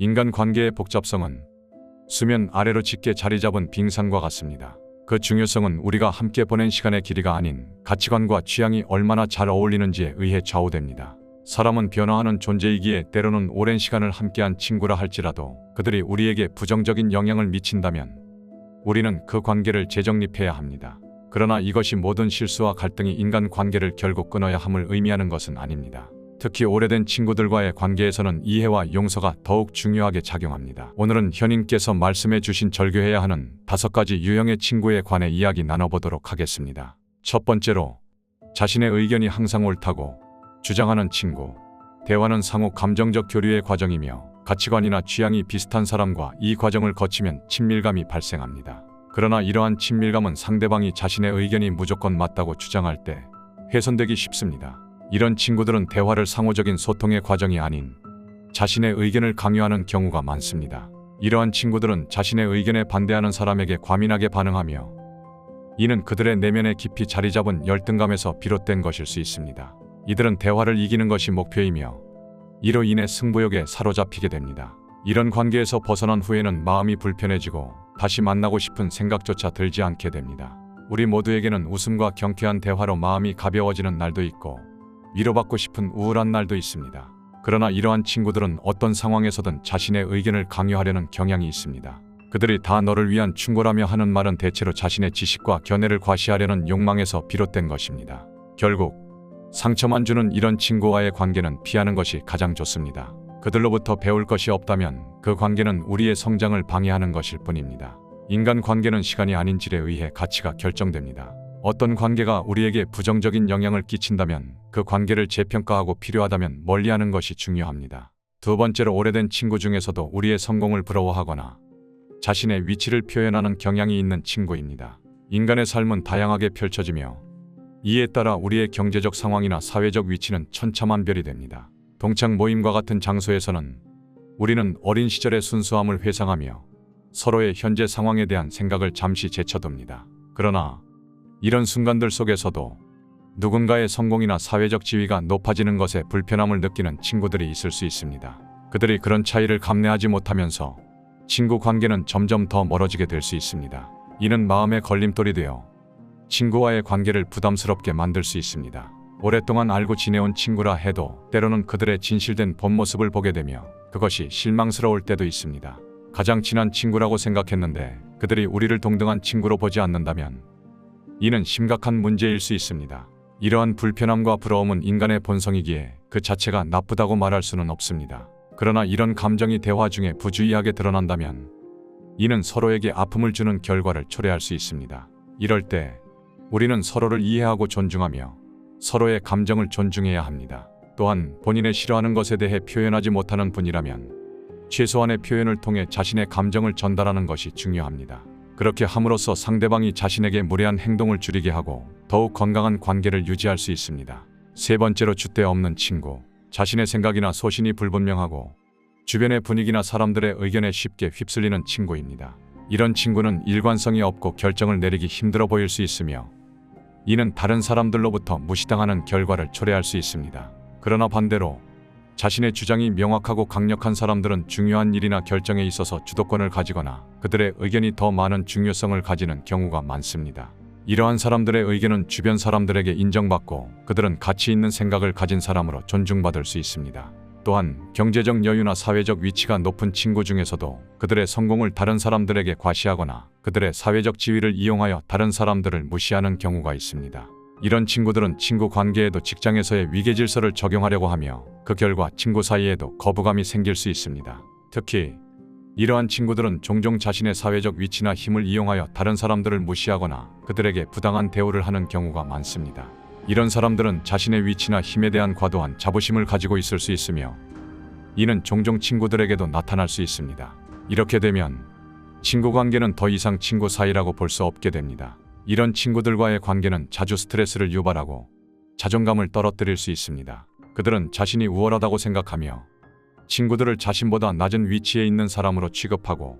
인간 관계의 복잡성은 수면 아래로 짙게 자리 잡은 빙산과 같습니다. 그 중요성은 우리가 함께 보낸 시간의 길이가 아닌 가치관과 취향이 얼마나 잘 어울리는지에 의해 좌우됩니다. 사람은 변화하는 존재이기에 때로는 오랜 시간을 함께한 친구라 할지라도 그들이 우리에게 부정적인 영향을 미친다면 우리는 그 관계를 재정립해야 합니다. 그러나 이것이 모든 실수와 갈등이 인간 관계를 결국 끊어야 함을 의미하는 것은 아닙니다. 특히 오래된 친구들과의 관계에서는 이해와 용서가 더욱 중요하게 작용합니다. 오늘은 현인께서 말씀해 주신 절교해야 하는 다섯 가지 유형의 친구에 관해 이야기 나눠보도록 하겠습니다. 첫 번째로 자신의 의견이 항상 옳다고 주장하는 친구. 대화는 상호 감정적 교류의 과정이며 가치관이나 취향이 비슷한 사람과 이 과정을 거치면 친밀감이 발생합니다. 그러나 이러한 친밀감은 상대방이 자신의 의견이 무조건 맞다고 주장할 때 훼손되기 쉽습니다. 이런 친구들은 대화를 상호적인 소통의 과정이 아닌 자신의 의견을 강요하는 경우가 많습니다. 이러한 친구들은 자신의 의견에 반대하는 사람에게 과민하게 반응하며 이는 그들의 내면에 깊이 자리 잡은 열등감에서 비롯된 것일 수 있습니다. 이들은 대화를 이기는 것이 목표이며 이로 인해 승부욕에 사로잡히게 됩니다. 이런 관계에서 벗어난 후에는 마음이 불편해지고 다시 만나고 싶은 생각조차 들지 않게 됩니다. 우리 모두에게는 웃음과 경쾌한 대화로 마음이 가벼워지는 날도 있고 위로받고 싶은 우울한 날도 있습니다. 그러나 이러한 친구들은 어떤 상황에서든 자신의 의견을 강요하려는 경향이 있습니다. 그들이 다 너를 위한 충고라며 하는 말은 대체로 자신의 지식과 견해를 과시하려는 욕망에서 비롯된 것입니다. 결국 상처만 주는 이런 친구와의 관계는 피하는 것이 가장 좋습니다. 그들로부터 배울 것이 없다면 그 관계는 우리의 성장을 방해하는 것일 뿐입니다. 인간 관계는 시간이 아닌 질에 의해 가치가 결정됩니다. 어떤 관계가 우리에게 부정적인 영향을 끼친다면 그 관계를 재평가하고 필요하다면 멀리하는 것이 중요합니다. 두 번째로 오래된 친구 중에서도 우리의 성공을 부러워하거나 자신의 위치를 표현하는 경향이 있는 친구입니다. 인간의 삶은 다양하게 펼쳐지며 이에 따라 우리의 경제적 상황이나 사회적 위치는 천차만별이 됩니다. 동창 모임과 같은 장소에서는 우리는 어린 시절의 순수함을 회상하며 서로의 현재 상황에 대한 생각을 잠시 제쳐둡니다. 그러나 이런 순간들 속에서도 누군가의 성공이나 사회적 지위가 높아지는 것에 불편함을 느끼는 친구들이 있을 수 있습니다. 그들이 그런 차이를 감내하지 못하면서 친구 관계는 점점 더 멀어지게 될 수 있습니다. 이는 마음의 걸림돌이 되어 친구와의 관계를 부담스럽게 만들 수 있습니다. 오랫동안 알고 지내온 친구라 해도 때로는 그들의 진실된 본 모습을 보게 되며 그것이 실망스러울 때도 있습니다. 가장 친한 친구라고 생각했는데 그들이 우리를 동등한 친구로 보지 않는다면 이는 심각한 문제일 수 있습니다. 이러한 불편함과 부러움은 인간의 본성이기에 그 자체가 나쁘다고 말할 수는 없습니다. 그러나 이런 감정이 대화 중에 부주의하게 드러난다면 이는 서로에게 아픔을 주는 결과를 초래할 수 있습니다. 이럴 때 우리는 서로를 이해하고 존중하며 서로의 감정을 존중해야 합니다. 또한 본인의 싫어하는 것에 대해 표현하지 못하는 분이라면 최소한의 표현을 통해 자신의 감정을 전달하는 것이 중요합니다. 그렇게 함으로써 상대방이 자신에게 무례한 행동을 줄이게 하고 더욱 건강한 관계를 유지할 수 있습니다. 세 번째로 줏대 없는 친구. 자신의 생각이나 소신이 불분명하고 주변의 분위기나 사람들의 의견에 쉽게 휩쓸리는 친구입니다. 이런 친구는 일관성이 없고 결정을 내리기 힘들어 보일 수 있으며 이는 다른 사람들로부터 무시당하는 결과를 초래할 수 있습니다. 그러나 반대로 자신의 주장이 명확하고 강력한 사람들은 중요한 일이나 결정에 있어서 주도권을 가지거나 그들의 의견이 더 많은 중요성을 가지는 경우가 많습니다. 이러한 사람들의 의견은 주변 사람들에게 인정받고 그들은 가치 있는 생각을 가진 사람으로 존중받을 수 있습니다. 또한 경제적 여유나 사회적 위치가 높은 친구 중에서도 그들의 성공을 다른 사람들에게 과시하거나 그들의 사회적 지위를 이용하여 다른 사람들을 무시하는 경우가 있습니다. 이런 친구들은 친구 관계에도 직장에서의 위계 질서를 적용하려고 하며 그 결과 친구 사이에도 거부감이 생길 수 있습니다. 특히 이러한 친구들은 종종 자신의 사회적 위치나 힘을 이용하여 다른 사람들을 무시하거나 그들에게 부당한 대우를 하는 경우가 많습니다. 이런 사람들은 자신의 위치나 힘에 대한 과도한 자부심을 가지고 있을 수 있으며 이는 종종 친구들에게도 나타날 수 있습니다. 이렇게 되면 친구 관계는 더 이상 친구 사이라고 볼 수 없게 됩니다. 이런 친구들과의 관계는 자주 스트레스를 유발하고 자존감을 떨어뜨릴 수 있습니다. 그들은 자신이 우월하다고 생각하며 친구들을 자신보다 낮은 위치에 있는 사람으로 취급하고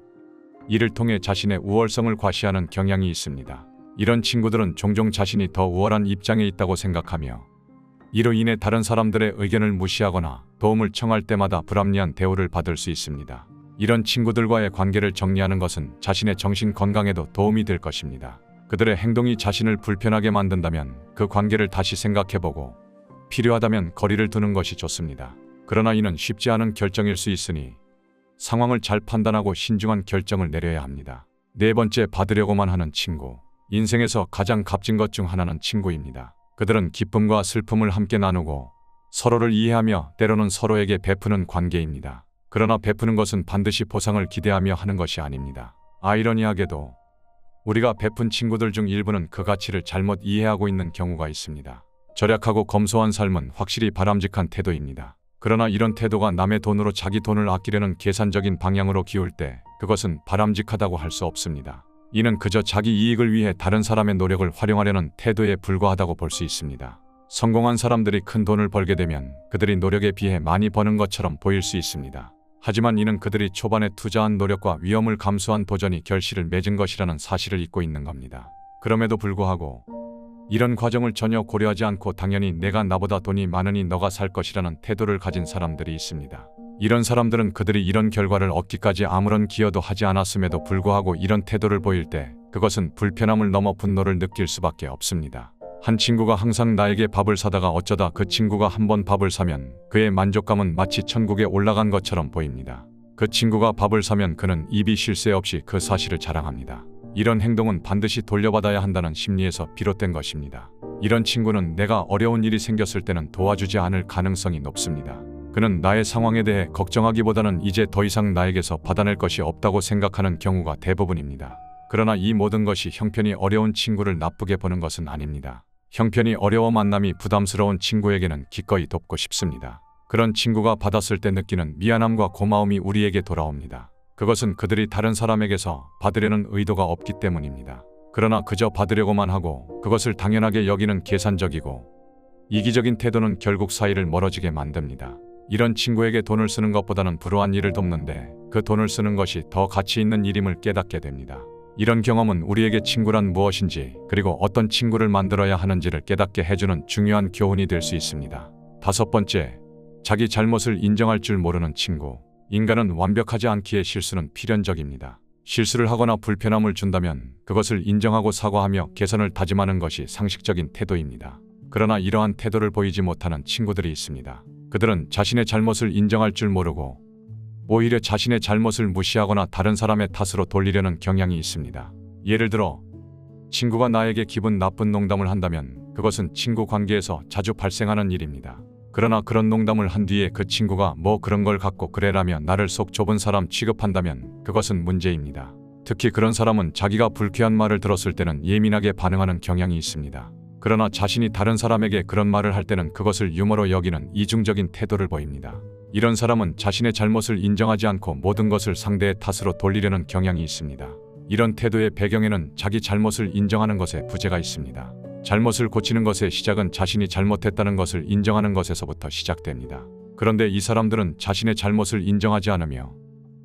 이를 통해 자신의 우월성을 과시하는 경향이 있습니다. 이런 친구들은 종종 자신이 더 우월한 입장에 있다고 생각하며 이로 인해 다른 사람들의 의견을 무시하거나 도움을 청할 때마다 불합리한 대우를 받을 수 있습니다. 이런 친구들과의 관계를 정리하는 것은 자신의 정신 건강에도 도움이 될 것입니다. 그들의 행동이 자신을 불편하게 만든다면 그 관계를 다시 생각해보고 필요하다면 거리를 두는 것이 좋습니다. 그러나 이는 쉽지 않은 결정일 수 있으니 상황을 잘 판단하고 신중한 결정을 내려야 합니다. 네 번째 받으려고만 하는 친구. 인생에서 가장 값진 것 중 하나는 친구입니다. 그들은 기쁨과 슬픔을 함께 나누고 서로를 이해하며 때로는 서로에게 베푸는 관계입니다. 그러나 베푸는 것은 반드시 보상을 기대하며 하는 것이 아닙니다. 아이러니하게도 우리가 베푼 친구들 중 일부는 그 가치를 잘못 이해하고 있는 경우가 있습니다. 절약하고 검소한 삶은 확실히 바람직한 태도입니다. 그러나 이런 태도가 남의 돈으로 자기 돈을 아끼려는 계산적인 방향으로 기울 때 그것은 바람직하다고 할 수 없습니다. 이는 그저 자기 이익을 위해 다른 사람의 노력을 활용하려는 태도에 불과하다고 볼 수 있습니다. 성공한 사람들이 큰 돈을 벌게 되면 그들이 노력에 비해 많이 버는 것처럼 보일 수 있습니다. 하지만 이는 그들이 초반에 투자한 노력과 위험을 감수한 도전이 결실을 맺은 것이라는 사실을 잊고 있는 겁니다. 그럼에도 불구하고 이런 과정을 전혀 고려하지 않고 당연히 내가 나보다 돈이 많으니 너가 살 것이라는 태도를 가진 사람들이 있습니다. 이런 사람들은 그들이 이런 결과를 얻기까지 아무런 기여도 하지 않았음에도 불구하고 이런 태도를 보일 때 그것은 불편함을 넘어 분노를 느낄 수밖에 없습니다. 한 친구가 항상 나에게 밥을 사다가 어쩌다 그 친구가 한번 밥을 사면 그의 만족감은 마치 천국에 올라간 것처럼 보입니다. 그 친구가 밥을 사면 그는 입이 쉴 새 없이 그 사실을 자랑합니다. 이런 행동은 반드시 돌려받아야 한다는 심리에서 비롯된 것입니다. 이런 친구는 내가 어려운 일이 생겼을 때는 도와주지 않을 가능성이 높습니다. 그는 나의 상황에 대해 걱정하기보다는 이제 더 이상 나에게서 받아낼 것이 없다고 생각하는 경우가 대부분입니다. 그러나 이 모든 것이 형편이 어려운 친구를 나쁘게 보는 것은 아닙니다. 형편이 어려워 만남이 부담스러운 친구에게는 기꺼이 돕고 싶습니다. 그런 친구가 받았을 때 느끼는 미안함과 고마움이 우리에게 돌아옵니다. 그것은 그들이 다른 사람에게서 받으려는 의도가 없기 때문입니다. 그러나 그저 받으려고만 하고 그것을 당연하게 여기는 계산적이고 이기적인 태도는 결국 사이를 멀어지게 만듭니다. 이런 친구에게 돈을 쓰는 것보다는 불우한 일을 돕는데 그 돈을 쓰는 것이 더 가치 있는 일임을 깨닫게 됩니다. 이런 경험은 우리에게 친구란 무엇인지 그리고 어떤 친구를 만들어야 하는지를 깨닫게 해주는 중요한 교훈이 될 수 있습니다. 다섯 번째, 자기 잘못을 인정할 줄 모르는 친구. 인간은 완벽하지 않기에 실수는 필연적입니다. 실수를 하거나 불편함을 준다면 그것을 인정하고 사과하며 개선을 다짐하는 것이 상식적인 태도입니다. 그러나 이러한 태도를 보이지 못하는 친구들이 있습니다. 그들은 자신의 잘못을 인정할 줄 모르고 오히려 자신의 잘못을 무시하거나 다른 사람의 탓으로 돌리려는 경향이 있습니다. 예를 들어 친구가 나에게 기분 나쁜 농담을 한다면 그것은 친구 관계에서 자주 발생하는 일입니다. 그러나 그런 농담을 한 뒤에 그 친구가 뭐 그런 걸 갖고 그래라며 나를 속 좁은 사람 취급한다면 그것은 문제입니다. 특히 그런 사람은 자기가 불쾌한 말을 들었을 때는 예민하게 반응하는 경향이 있습니다. 그러나 자신이 다른 사람에게 그런 말을 할 때는 그것을 유머로 여기는 이중적인 태도를 보입니다. 이런 사람은 자신의 잘못을 인정하지 않고 모든 것을 상대의 탓으로 돌리려는 경향이 있습니다. 이런 태도의 배경에는 자기 잘못을 인정하는 것에 부재가 있습니다. 잘못을 고치는 것의 시작은 자신이 잘못했다는 것을 인정하는 것에서부터 시작됩니다. 그런데 이 사람들은 자신의 잘못을 인정하지 않으며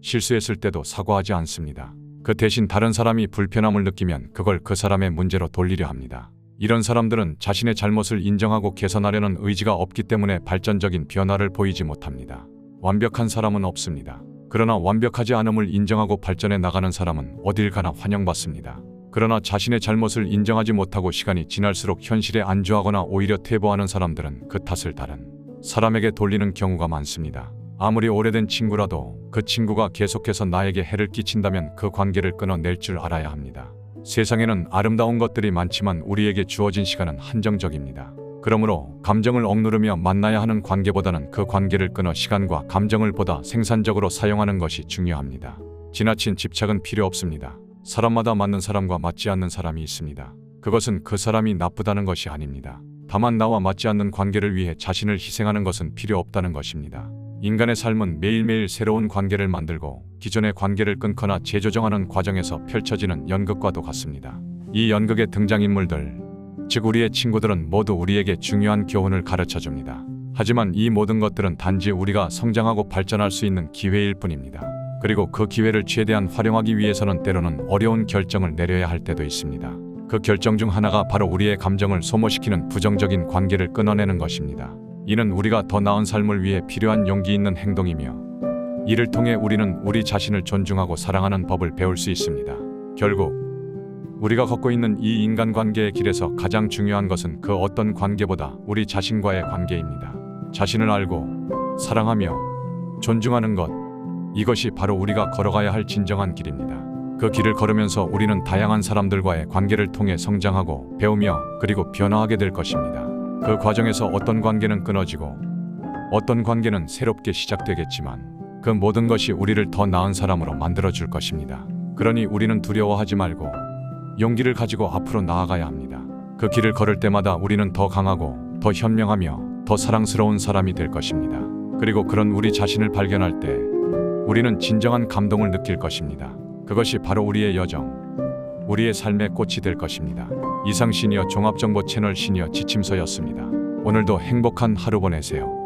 실수했을 때도 사과하지 않습니다. 그 대신 다른 사람이 불편함을 느끼면 그걸 그 사람의 문제로 돌리려 합니다. 이런 사람들은 자신의 잘못을 인정하고 개선하려는 의지가 없기 때문에 발전적인 변화를 보이지 못합니다. 완벽한 사람은 없습니다. 그러나 완벽하지 않음을 인정하고 발전해 나가는 사람은 어딜 가나 환영받습니다. 그러나 자신의 잘못을 인정하지 못하고 시간이 지날수록 현실에 안주하거나 오히려 퇴보하는 사람들은 그 탓을 다른 사람에게 돌리는 경우가 많습니다. 아무리 오래된 친구라도 그 친구가 계속해서 나에게 해를 끼친다면 그 관계를 끊어낼 줄 알아야 합니다. 세상에는 아름다운 것들이 많지만 우리에게 주어진 시간은 한정적입니다. 그러므로 감정을 억누르며 만나야 하는 관계보다는 그 관계를 끊어 시간과 감정을 보다 생산적으로 사용하는 것이 중요합니다. 지나친 집착은 필요 없습니다. 사람마다 맞는 사람과 맞지 않는 사람이 있습니다. 그것은 그 사람이 나쁘다는 것이 아닙니다. 다만 나와 맞지 않는 관계를 위해 자신을 희생하는 것은 필요 없다는 것입니다. 인간의 삶은 매일매일 새로운 관계를 만들고 기존의 관계를 끊거나 재조정하는 과정에서 펼쳐지는 연극과도 같습니다. 이 연극의 등장인물들, 즉 우리의 친구들은 모두 우리에게 중요한 교훈을 가르쳐 줍니다. 하지만 이 모든 것들은 단지 우리가 성장하고 발전할 수 있는 기회일 뿐입니다. 그리고 그 기회를 최대한 활용하기 위해서는 때로는 어려운 결정을 내려야 할 때도 있습니다. 그 결정 중 하나가 바로 우리의 감정을 소모시키는 부정적인 관계를 끊어내는 것입니다. 이는 우리가 더 나은 삶을 위해 필요한 용기 있는 행동이며 이를 통해 우리는 우리 자신을 존중하고 사랑하는 법을 배울 수 있습니다. 결국 우리가 걷고 있는 이 인간관계의 길에서 가장 중요한 것은 그 어떤 관계보다 우리 자신과의 관계입니다. 자신을 알고 사랑하며 존중하는 것 이것이 바로 우리가 걸어가야 할 진정한 길입니다. 그 길을 걸으면서 우리는 다양한 사람들과의 관계를 통해 성장하고 배우며 그리고 변화하게 될 것입니다. 그 과정에서 어떤 관계는 끊어지고 어떤 관계는 새롭게 시작되겠지만 그 모든 것이 우리를 더 나은 사람으로 만들어 줄 것입니다. 그러니 우리는 두려워하지 말고 용기를 가지고 앞으로 나아가야 합니다. 그 길을 걸을 때마다 우리는 더 강하고 더 현명하며 더 사랑스러운 사람이 될 것입니다. 그리고 그런 우리 자신을 발견할 때 우리는 진정한 감동을 느낄 것입니다. 그것이 바로 우리의 여정, 우리의 삶의 꽃이 될 것입니다. 이상 시니어 종합정보 채널 시니어 지침서였습니다. 오늘도 행복한 하루 보내세요.